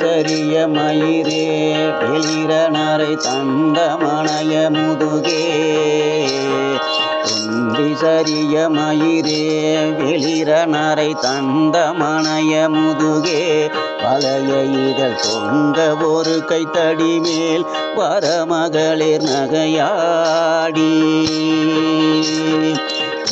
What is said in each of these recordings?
சரிய மயிரே எளிரனரை தந்த மணய முதுகே. தொண்டி சரிய மயிரே வெளிரனரை தந்த மணய முதுகே. பழைய இதழ் தொங்க ஒரு கைத்தடி மேல் வரமகளிர் நகையாடி.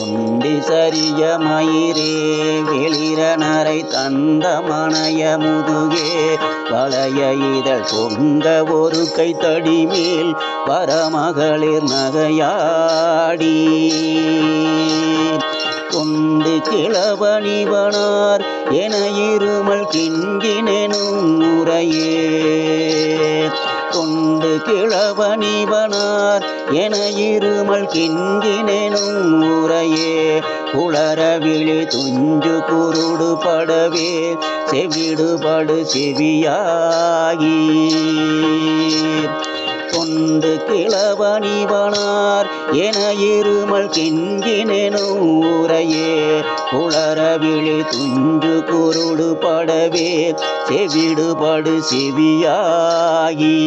உண்டி சரிய மயிரே வெளிரணரை தந்த மனைய முதுகே வளைய இதழ் பொங்க ஒரு கை தடிமேல் வரமகளிர் நகையாடி. கொண்டு கிளவணிவனார் என இருமல் கிங்கினெனும் முறையே கொண்டு கிழவனிவனார் என இருமல் கிங்கினெனும் முறையே உளரவிழி துஞ்சு குருடு படவே செவிடுபடு செவியாகி. கொண்டு கிளவணிவனார் என இருமல் கிங்கினெனும் ஊரையே. துஞ்சு குருடு படவே செவிடுபடு செவியாகி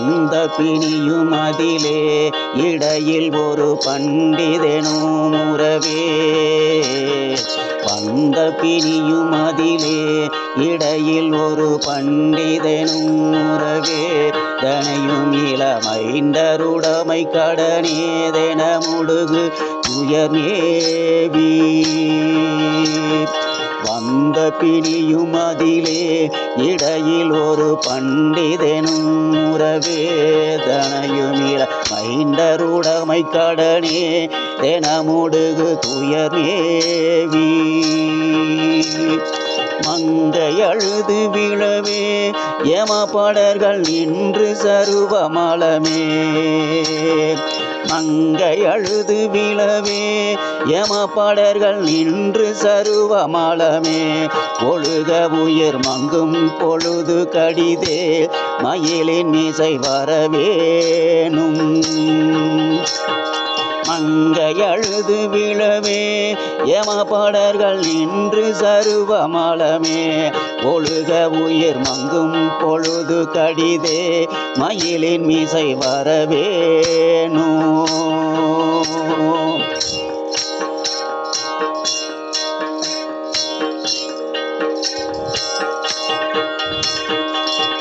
அந்த பிணியும் அதிலே இடையில் ஒரு பண்டிதனும் உறவே வந்த பிணியும் அதிலே இடையில் ஒரு பண்டிதனும் உறவே தனையும் இளமைந்தருடமை கடனேதென முடுகு துயர்மேவி இந்த பிணியும் அதிலே இடையில் ஒரு பண்டிதனும் உறவேதனையுமில மைண்டருடமை கடனே தெனமுடுகு துயர்மேவி மங்கை அழுது விழவே யமபடர்கள் நின்று சருவமலமே மங்கை அழுது விழவே யமபடர்கள் நின்று சருவமலமே ஒழுக உயிர் மங்கும் பொழுது கடிதே மயிலின் மீசை வரவேணும். மங்கை அழுது விழவே யமபடர்கள் சருவமலமே ஒழுக உயிர் மங்கும் பொழுது கடிதே. மயிலின் மீசை வரவேணும்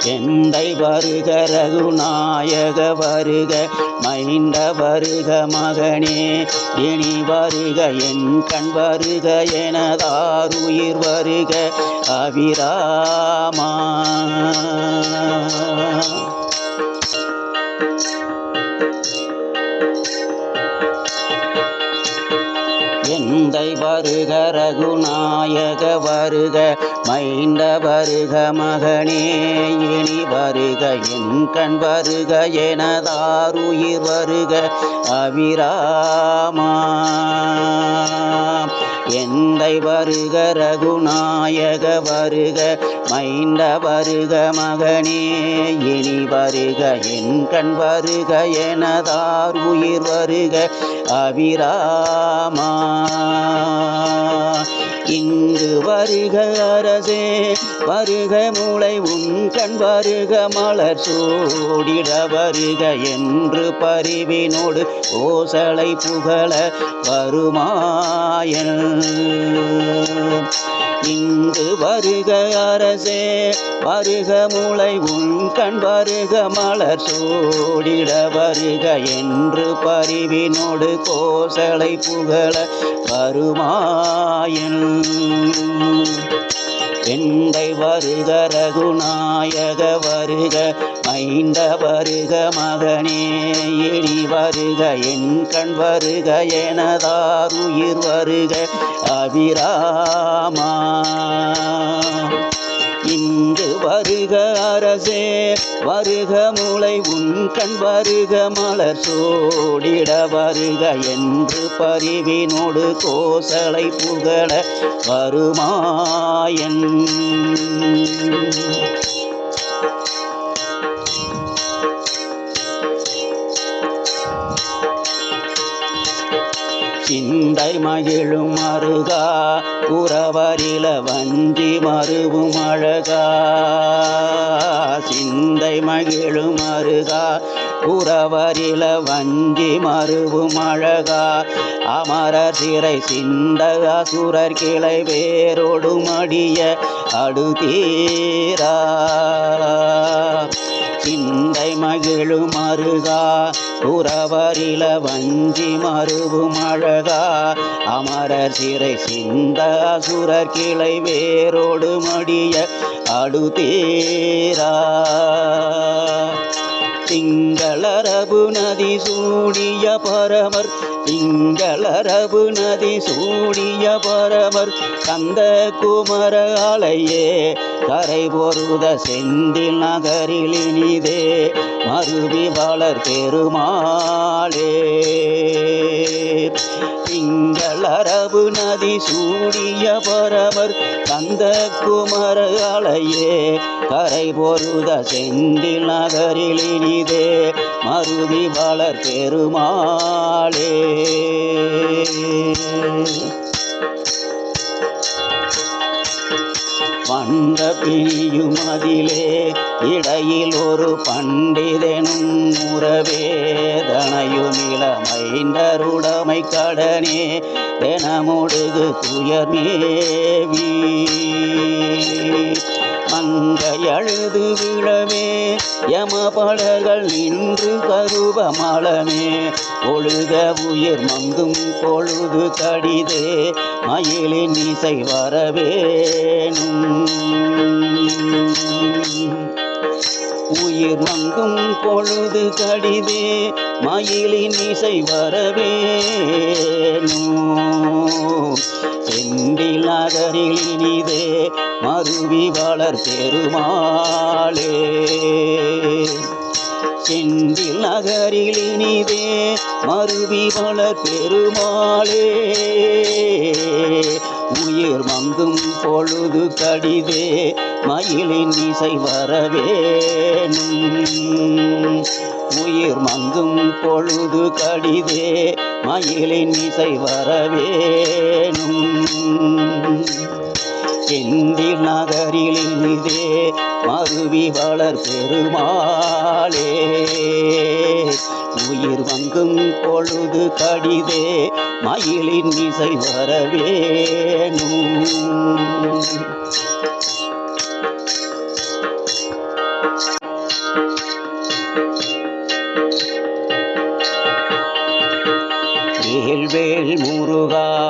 எந்தை வருக ரகுநாயக வருக. மைந்த வருக மகனே இனி வருக என் கண் வருக எனதாருயிர் வருக அவிராமா தந்தை வருக ரகுநாயக வருக மைந்த வருக மகனே இனி வருக என் கண் வருக எனதாருயிர் வருக அவிராமா எந்தை வருக ரகுநாயக வருக மைந்த வருக மகனே இனி வருக என் கண் வருக எனதார் உயிர் வருக அபிராமா. இங்கு வருக அரசே வருக மூளை உன் கண் வருக மலர் சூடிட வருக என்று பரிவினோடு ஓசலை புகழ வருமாயன் இங்கு வருக அரசே வருக மூளை உன் கண் வருக மலர் சூடிட வருக என்று பரிவினோடு கோசலை புகழ வருமாயன் எந்தை வருக ரகுநாயக வருக மைந்த வருக மகனே இனி வருக என் கண் வருக எனதாருயிர் வருக அபிராமா. இங்கு வருக அரசே வருக மூளை உன் கண் வருக மலர் சோடிட வருக என்று பரிவினோடு கோசலை புகழ வருமாயன். சிந்தை மகிழும் மருகா உறவரில வஞ்சி மருவும் அழகா. சிந்தை மகிழும் மருகா உறவரில வஞ்சி மருவும் அழகா. அமரர் சிறை சிந்த அசுரர் கிளை வேரோடு மடிய அடுதீரா சிந்தை மகிழும் மருகா உறவரில வஞ்சி மருவும் அழகா அமரர் சிறை சிந்த அசுரர் கிளை வேரோடு மடிய அடுதீரா திங்களரபு நதி சூடிய பரமர் திங்களரபு நதி சூடிய பரமர் கந்த குமர அலையே கரை பொருத செந்தில் நகரில் இனிதே மருவி வளர் பெருமாளே. திங்களரபு நதி சூடிய பரமர் கந்த குமர அலையே கரை பொருத செந்தில் நகரில் இனிதே மருதி வளர் பெருமாளே. வந்த பிரியும் அதிலே இடையில் ஒரு பண்டிதனும் உறவேதனையும் இளமைந்தருடமை கடனே தினமுடுகு துயர்மேவி மங்கை அழுது விழவே யமபடர்கள் நின்று கருவமளமே ஒழுக உயிர் மங்கும் பொழுது கடிதே மயிலின் இசை வரவேணும் உயிர் மங்கும் பொழுது கடிதே மயிலின் இசை வரவேணும் செந்தில் நகரில் இனிதே மருவி வளர் பெருமாளே. செந்தில் நகரில் இனிதே மருவி வளர் பெருமாளே. உயிர் மங்கும் பொழுது கடிதே மயிலின் இசை வரவேணும் உயிர் மங்கும் பொழுது கடிதே மயிலின் இசை வரவேணும் செந்தில் நகரில் இனிதே மருவி வளர் பெருமாளே. உயிர் வங்கும் பொழுது கடிதே மயிலின் இசை வரவேணும். வேல்வேல் முருகா